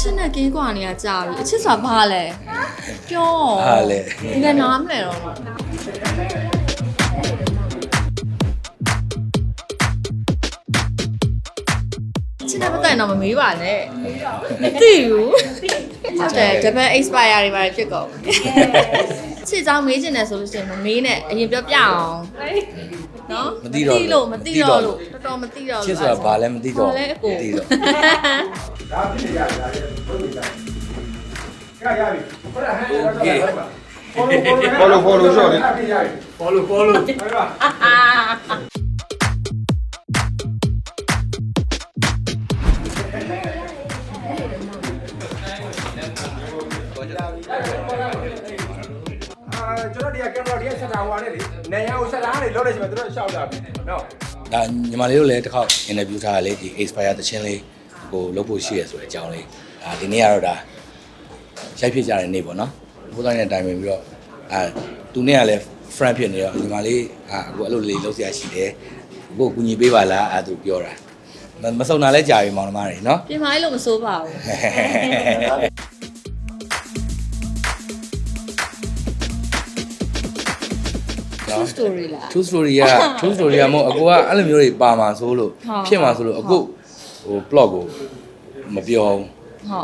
ချစ်နဲ့ကင်းကွာနေရကြာပြီအချစ်ဆိုတာဘာလဲပြောအားလေဒီကနားမလဲတော့ချစ်တဲ့ပတ်သက်တော့မမေးပါနဲ့မသိဘူးဟုတ်တယ် double expire တွေပါဖြစ်ကုန်ချစ်ကြောင်းမေးချင်တယ်ဆိုလို့ရှိရင်မမေးနဲ့အရင်ပြောပြအောင်နော်မသိတော့လို့မသိတော့လို့တော်တော်မသိတော့လို့ချစ်ဆိုတာဘာလဲမသိတော့ဘာလဲအကိုမသိတော့ ဒါဖြစ်နေရတယ်ဒါလည်းဟုတ်ပြီသားရရပြီဟုတ်လားဟဲ့ဟုတ်ကဲ့ follow follow ရှော့လေ follow follow ဟုတ်ပါအာကျွန်တော်ဒီကကင်မရာဒီကဆက်တာဟိုကနေလေနေရအောင်ဆက်တာကနေလုံးနေချင်မှတို့ရှောက်တာပြီနော်ဒါညီမလေးတို့လည်းတစ်ခေါက်အင်တာဗျူးထားရလေဒီ expire သချင်းလေး ကိုလုပ်ဖို့ရှိရဆိုတဲ့အကြောင်းလေးဒါဒီနေ့ကတော့ဒါရိုက်ဖြစ်ကြတဲ့နေ့ပေါ့နော်ဘိုးတိုင်းနဲ့တိုင်ပင်ပြီးတော့အာသူနဲ့ကလည်း friend ဖြစ်နေတော့ညီမလေးအာအခုအဲ့လိုလေးလုပ်เสียရှိတယ်အခုကူညီပေးပါလားအဲ့သူပြောတာမမစုံတာလဲကြာပြီမောင်နှမတွေနော် ပြင်မာလေးလို့မစိုးပါဘူး နော် true story လား true story က true story ကမဟုတ်အကိုကအဲ့လိုမျိုးတွေပါမှာဆိုလို့ ဟုတ် ဖြစ်မှာဆိုလို့အကို ဟို plot ကိုမပြောဘူး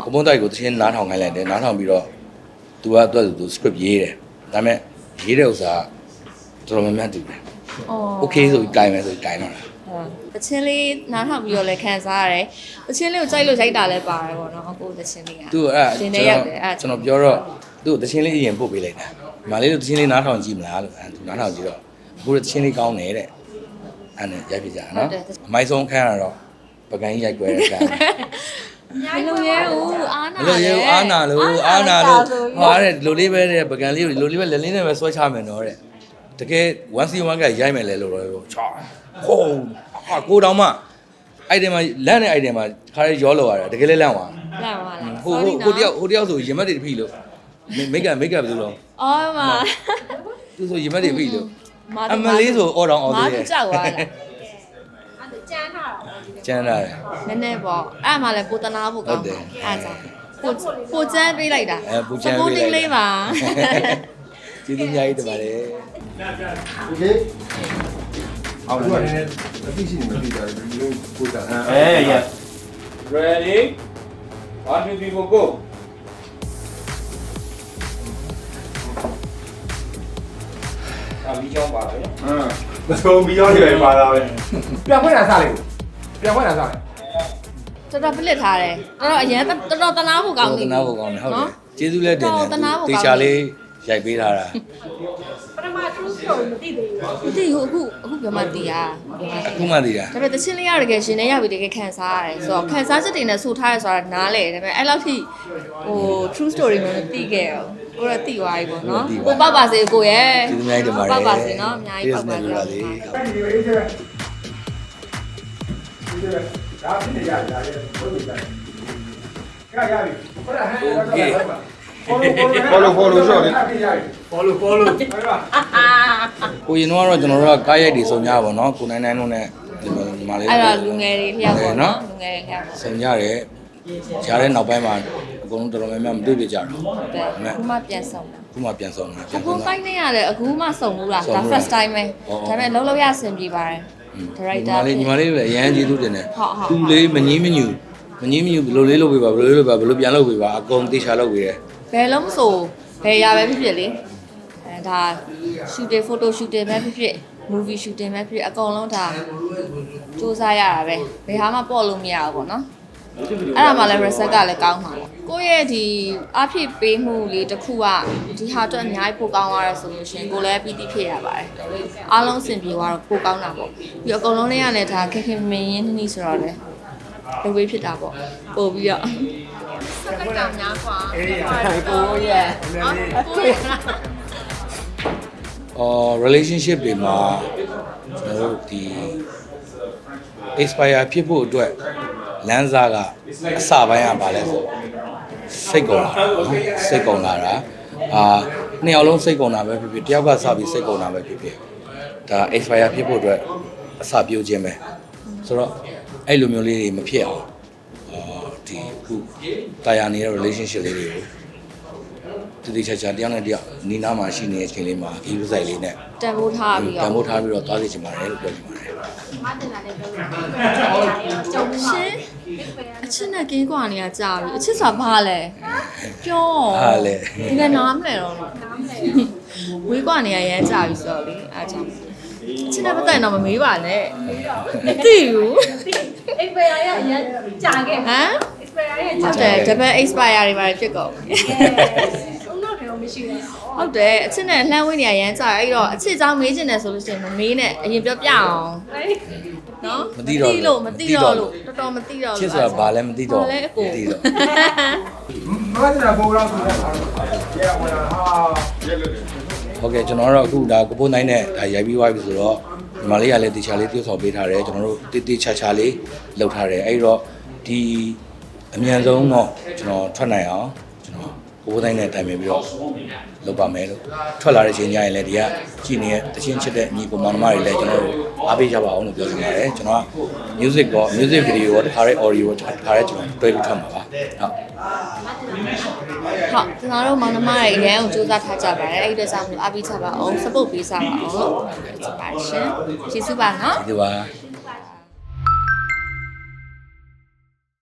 ဟုတ်ဘုံဘုံတိုက်ကိုတချင်းနားထောင်ခိုင်းလိုက်တယ်နားထောင်ပြီးတော့ तू ကသူ့သူ script ရေးတယ်ဒါပေမဲ့ရေးတဲ့ဥစ္စာကတော်တော်များများတူတယ် အော် okay ဆိုပြီးကြိုင်မယ်ဆိုပြီးကြိုင်တော့တာဟုတ်တချင်းလေးနားထောင်ပြီးတော့လည်းခံစားရတယ်တချင်းလေးကိုကြိုက်လို့ရိုက်တာလည်းပါတယ်ပေါ့နော်အခုတချင်းလေးကသူ့အဲ့ရှင်ကျွနေန်ရောက်တော်တယ်အဲ့ကျွန်တော်ပြောတော့သူ့တချင်းလေးအရင်ပို့ပေးလိုက်တာဒီမလေးတို့တချင်းလေးနားထောင်ကြည့်မလားလို့အဲ့သူနားထောင်ကြည့်တော့အခုတချင်းလေးကောင်းတယ်တဲ့အဲ့နဲ့ရိုက်ပြကြနော်အမိုက်ဆုံးခန်းရတော့ ပကန်းကြီးရိုက်ွယ်တဲ့ကန်းမလို့ရဲဦးအာနာမလို့ရေအာနာလို့အာနာလို့ဟာတဲ့လိုလေးပဲတဲ့ပကံလေးကိုလိုလေးပဲလက်လေးနဲ့ပဲဆွဲချမယ်တော့တဲ့တကယ် 1C1 ကရိုက်မယ်လေလို့တော့ချာခုံဟာကိုတောင်မှအဲ့ဒီမှာလန့်တဲ့အဲ့ဒီမှာခါရဲရောလောရတာတကယ်လဲလန့်သွားလာပါလားဟိုဟိုဟိုတယောက်ဟိုတယောက်ဆိုရင်မက်တွေဖိလို့မိတ်ကမိတ်ကဘယ်လိုလဲအော်မသူဆိုရင်မက်တွေဖိလို့မအမလေးဆိုအော်တောင်အော်မာသေးးတယ်ကြောက်သွားတာ ကျန်တာတယ် နည်းနည်းပေါ့အဲ့မှလည်းပိုတနာဖို့ကောင်း ဟုတ်တယ် အဲ့ကြောင့်ပိုပိုချမ်းပေးလိုက်တာ အဲပူချမ်းပေးလိုက် supporting လေးပါ ကျေးဇူးအများကြီးတင်ပါတယ် โอเคအောင်လို့လည်းမသိရှိနေမသိကြဘူးဒီလိုပို့တာ Hey, yeah. Ready? One, two, three, four, go. အာမီချောင်းပါလေ ဟမ်မဆုံးပြီးရောနေပဲပါတာပဲပြန်ခွင့်လာစားလိုက် ပြန်ခွင့်လာစားလိုက်တော်တော်ပလစ်ထားတယ်တော်တော်အရင်တော်တော်တနာဖို့ကောင်းတော်နေတနာဖို့ကောင်းတယ်ဟုတ်တယ်နော်ကျေးဇူးလည်းတင်တယ်တော်တနာဖို့ကောင်းတယ်တေချာလေးရိုက်ပေးထားတာမသိဘူးအခုအခုပြောမှသိရအခုမှသိတာဒါပေမဲ့တချင်းလေးရတကယ်ရှင်နေရပြီတကယ်ခံစားရတယ်ဆိုတော့ခံစားချက်တွေနဲ့ဆူထားရဆိုတာနားလေဒါပေမဲ့အဲ့လောက်ထိဟို true story မျိုးနဲ့သိခဲ့ရောကိုတော့သိသွားပြီပေါ့နော်ကိုပောက်ပါစေကိုရဲ့ကျေးဇူးအများကြီးတင်ပါတယ်ပောက်ပါစေနော်အများကြီးပောက်ပါစေကျေးဇူး တင်ပါတယ်ဒီအေးကျဒီဒါဖြစ်နေရတယ်ဒါလည်းဟုတ်ပြီသားရရပြီဟုတ်လားဟဲ့ဟုတ်ပါ follow follow ရှော့လေ follow follow ဟုတ်ပါကိုရင်တော့ကျွန်တော်တို့ကကားရိုက်တွေစုံကြပါတော့ကိုနိုင်နိုင်တို့နဲ့ဒီမှာလေးအဲ့တော့လူငယ်တွေလျှောက်ပေါ့နော်လူငယ်တွေလျှောက်စုံကြတယ်ကြားတဲ့နောက်ပိုင်းမှာအကုန်လုံးတော်တော်များများမတွေ့ပြကြတော့ဟုတ်တယ်အခုမှပြန်ဆောင်တာခုမှပြန်စုံတာပြန်အခုစုံတာတိုင်းနေရတယ်အခုမှစုံဘူးလားစုံဒါဘူးလား first time ပဲဟုတ်ဟုတ်ဒါပေမဲ့လုံးလုံးရအဆင်ပြေပါတယ် ညီ director မလေးညီမလေးလည်းအရန်ကျေးဇူးတင်တယ်ဟုတ်ဟုတ်သူလေးမငင်းမညူမငင်းမညူဘယ်လိုလေးလုပ်ပေးပါဘယ်လိုလေးလုပ်ပါဘယ်လိုပြန်လုပ်ပေးပါအကုန်တေချာလုပ်ပေးတယ်ဘယ်လုံးမဆိုဘယ်ရပဲဖြစ်ဖြစ်လေအဲဒါ shooting photo shooting ပဲဖြစ်ဖြစ် movie shooting ပဲဖြစ်ဖြစ်အကုန်လုံးဒါစူးစမ်းရတာပဲဘယ်ဟာမှပေါ့လို့မရဘူးပေါ့နော်အဲ့ဒါမှလည်း result ကလည်းကောင်းမှာပေါ့ ကိုယ့်ရဲ့ဒီအဖြစ်ပေးမှုလေးတစ်ခုကဒီဟာအတွက်အများကြီးပိုကောင်းသွားရဆိုလို့ရှရင်ကိုလည်းပြီးတိဖြစ်ရပါတယ်အားလုံးအဆင်ပြေသွားတော့ပိုကောင်းတာပေါ့ပြီးတော့အကုန်လုံးလေးကလည်းဒါခက်ခဲမင်းရင်းနှီးနှီးဆိုတော့လေဘယ်ဝေးဖြစ်တာပေါ့ပို့ပြီးတော့စက်ကကြောင်များกว่า အေးကိုရဲ့ အော် relationship တွေမှာကျွန်တော်တို့ဒီ expire ဖြစ်ဖို့အတွက်လမ်းစားကအစပိုင်းကပါလဲဆို စိတ်ကုန်လာတာနော်စိတ်ကုန်လာတာအာနှစ်ယောက်လုံးစိတ်ကုန်တာပဲဖြစ်ဖြစ်တယောက်ကစပြီးစိတ်ကုန်တာပဲဖြစ်ဖြစ်ဒါ expire ဖြစ်ဖို့အတွက်အစပြုတ်ခြင်းပဲဆိုတော့အဲ့လိုမျိုးလေးတွေမဖြစ်အောင်အာဒီအခုတာယာနေတဲ့ relationship လေးတွေကိုတတိချာချာတယောက်နဲ့တယောက်နီးနားမှာရှိနေတဲ့အချိန်လေးမှာဒီဥဆိုင်လေးနဲ့တန်ဖိုးထားပြီးတန်တော့ဖိုးထားပြီးတော့သွားစီချင်ပါတယ်လို့ပြောချင်ပါတယ် မတင်လာတဲ့ပြောလို့ကျုံမှာရှင်အချစ်နဲ့ကင်းကွာနေရကြာပြီအချစ်ဆိုတာဘာလဲပြောဟာလေဒီကနားမလဲတော့လို့ဝေးကွာနေရရမ်းကြာပြီဆိုတော့လေအားကြောင့်အချစ်နဲ့ပတ်သက်ရင်တော့မမေးပါနဲ့မသိဘူးအိမ်ပယ်ရရအရင်ကြာခဲ့ဟမ် expire ရဟုကြာတ်တယ် double expire တွေပါဖြစ်ကုန်ပြီဦးတော့တယ်မရှိဘူး ဟုတ်တယ်အချစ်နဲ့လှမ်းဝေးနေရရမ်းကြအဲ့တော့အချစ်ကြောင့်မေးချင်တယ်ဆိုလို့ရှိရင်မမေးနဲ့အရင်ပြောပြအောင်နော်မသိတော့လို့မသိတော့လို့တော်တော်မသိတော့လို့ချစ်ဆိုတာဘာလဲမသိတော့ဘူးမသိတော့မဟုတ်တာဘောရောဆိုတာရဲဝလာဟာရဲလို့ဟုတ်ကဲ့ကျွန်တော်တို့အခုဒါကိုပိုးနိုင်နဲ့ဒါရိုက်ပြီးသွားပြီဆိုတော့ဒီမလေးကလည်းတေချာလေးပြုဆောင်ပေးထားတယ်ကျွန်တော်တို့တေတေချာချာလေးလှုပ်ထားတယ်အဲ့တော့ဒီအမြန်ဆုံးတော့ကျွန်တော်ထွက်နိုင်အောင် ကျွန်တော်ကိုပိုးနိုင်နဲ့တိုင်ပင်ပြီးတော့လုပ်ပါမယ်လို့ထွက်လာတဲ့ချိန်ကျရင်လည်းဒီကကြည်နေတဲ့တချင်းချစ်တဲ့ညီကောင်မောင်နှမတွေလည်းကျွန်တော်တို့အားပေးကြပါအောင်လို့ပြောချင်ပါတယ်ကျွန်တော်က music ကော music video ရောတခါရဲ audio ရောတခါရဲကျွန်တော်တွဲပြီးထွက်မှာပါဟုတ်ဟုတ်ကျွန်တော်တို့မောင်နှမတွေအရန်ကိုစူးစမ်းထားကြပါတယ်အဲ့ဒီတော့ကြောင့်မလို့အားပေးချပါအောင် support ပေးစားပါအောင်လို့ပြောချင်ပါတယ်ရှင်ကျေးဇူးပါနော်ဒီပါ